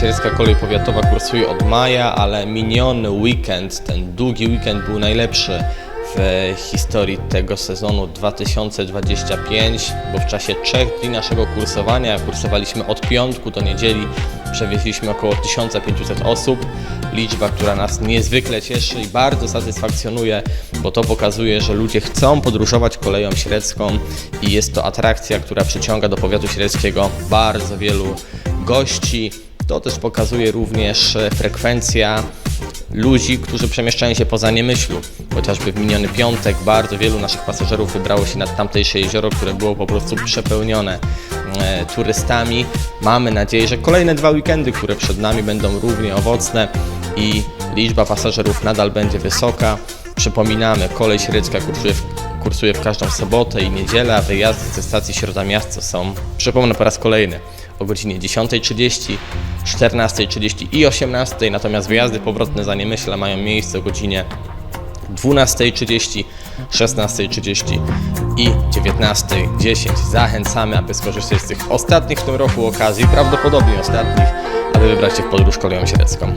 Sieredzka Kolej Powiatowa kursuje od maja, ale miniony weekend, ten długi weekend był najlepszy w historii tego sezonu 2025, bo w czasie trzech dni naszego kursowania, kursowaliśmy od piątku do niedzieli, przewieźliśmy około 1500 osób. Liczba, która nas niezwykle cieszy i bardzo satysfakcjonuje, bo to pokazuje, że ludzie chcą podróżować koleją średzką i jest to atrakcja, która przyciąga do powiatu średzkiego bardzo wielu gości. To też pokazuje również e, frekwencja ludzi, którzy przemieszczają się poza Niemyślu. Chociażby w miniony piątek bardzo wielu naszych pasażerów wybrało się nad tamtejsze jezioro, które było po prostu przepełnione e, turystami. Mamy nadzieję, że kolejne dwa weekendy, które przed nami będą równie owocne i liczba pasażerów nadal będzie wysoka. Przypominamy, kolej średzka kursuje w kursuje w każdą sobotę i niedzielę, a wyjazdy ze stacji Środa Miasto są, przypomnę po raz kolejny, o godzinie 10.30, 14.30 i 18.00, natomiast wyjazdy powrotne za Niemyśla mają miejsce o godzinie 12.30, 16.30 i 19.10. Zachęcamy, aby skorzystać z tych ostatnich w tym roku okazji, prawdopodobnie ostatnich, aby wybrać się w podróż koleją średzką.